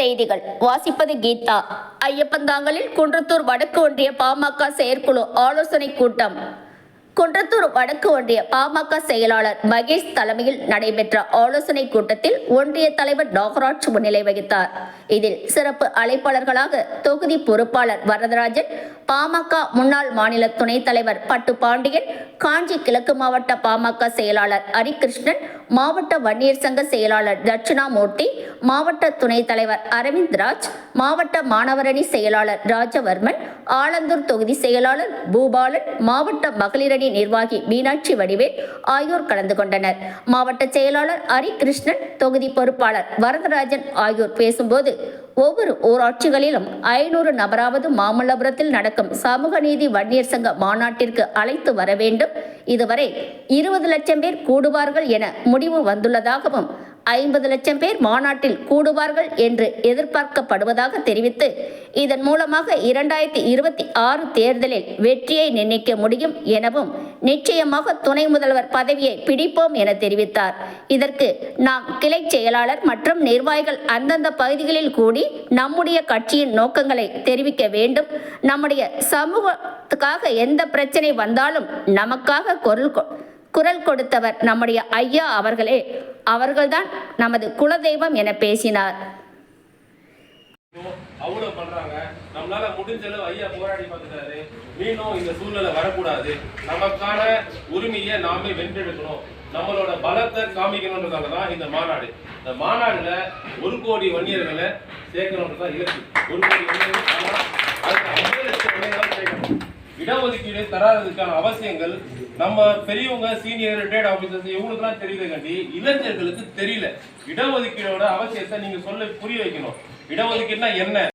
செய்திகள். வாசிப்பது கீதா. ஐயப்பந்தாங்கலில் குன்றத்தூர் வடக்கு ஒன்றிய பாமக செயற்குழு ஆலோசனை கூட்டம். குன்றத்தூர் வடக்கு ஒன்றிய பாமக செயலாளர் மகேஷ் தலைமையில் நடைபெற்ற ஆலோசனை கூட்டத்தில் ஒன்றிய தலைவர் நாகராஜ் முன்னிலை வகித்தார். இதில் சிறப்பு அழைப்பாளர்களாக தொகுதி பொறுப்பாளர் வரதராஜன் பாமக முன்னாள் மாநில துணைத் தலைவர் பட்டு பாண்டியன் காஞ்சி கிழக்கு மாவட்ட பாமக செயலாளர் ஹரிகிருஷ்ணன் மாவட்ட வன்னியர் சங்க செயலாளர் தட்சிணாமூர்த்தி மாவட்ட துணைத் தலைவர் அரவிந்த் ராஜ் மாவட்ட மாணவரணி செயலாளர் ராஜவர்மன் ஆலந்தூர் தொகுதி செயலாளர் பூபாலன் மாவட்ட மகளிரணி நிர்வாகி மீனாட்சி வடிவேல் ஆகியோர் கலந்து கொண்டனர். மாவட்ட செயலாளர் ஹரிகிருஷ்ணன் தொகுதி பொறுப்பாளர் வரதராஜன் ஆகியோர் பேசும்போது ஒவ்வொரு ஊராட்சிகளிலும் ஐநூறு நபராவது மாமல்லபுரத்தில் நடக்கும் சமூக நீதி வன்னியர் சங்க மாநாட்டிற்கு அழைத்து வர வேண்டும். இதுவரை இருபது லட்சம் பேர் கூடுவார்கள் என முடிவு வந்துள்ளதாகவும் ஐம்பது லட்சம் பேர் மாநாட்டில் கூடுவார்கள் என்று எதிர்பார்க்கப்படுவதாக தெரிவித்து இதன் மூலமாக இரண்டாயிரத்தி இருபத்தி ஆறு தேர்தலில் வெற்றியை நிர்ணயிக்க முடியும் எனவும் நிச்சயமாக துணை முதல்வர் பதவியை பிடிப்போம் என தெரிவித்தார். இதற்கு நாம் கிளை செயலாளர் மற்றும் நிர்வாகிகள் அந்தந்த பகுதிகளில் கூடி நம்முடைய கட்சியின் நோக்கங்களை தெரிவிக்க வேண்டும். நம்முடைய சமூகத்துக்காக எந்த பிரச்சனை வந்தாலும் நமக்காக குரல் குரல் கொடுத்தவர் நம்முடைய ஐயா அவர்களே. அவர்கள்தான் நமது குலதெய்வம் என பேசினார். அவ்வளவு பண்றாங்க. நம்மளால முடிஞ்ச அளவு ஐயா போராடி பார்த்துட்டாரு. மீண்டும் இந்த சூழ்நிலை வரக்கூடாது. நமக்கான உரிமையை நாமே வென்றெடுக்கணும். நம்மளோட பலத்தை காமிக்கணுன்றதால தான் இந்த மாநாடு. இந்த மாநாடுல ஒரு கோடி வன்னியர்களை சேர்க்கணும்ன்றதான் இலக்கு. ஒரு கோடி வன்னியர்கள் அதுக்கு ஐம்பது லட்சம் வன்னியர்கள் சேர்க்கணும். இடஒதுக்கீடு தராததுக்கான அவசியங்கள் நம்ம பெரியவங்க சீனியர் ரிட்டையர்ட் ஆஃபீஸர்ஸ் இவங்களுக்குலாம் தெரியல இளைஞர்களுக்கு தெரியல. இடஒதுக்கீடோட அவசியத்தை நீங்க சொல்ல புரிய வைக்கணும். இடஒதுக்கீடுனா என்ன?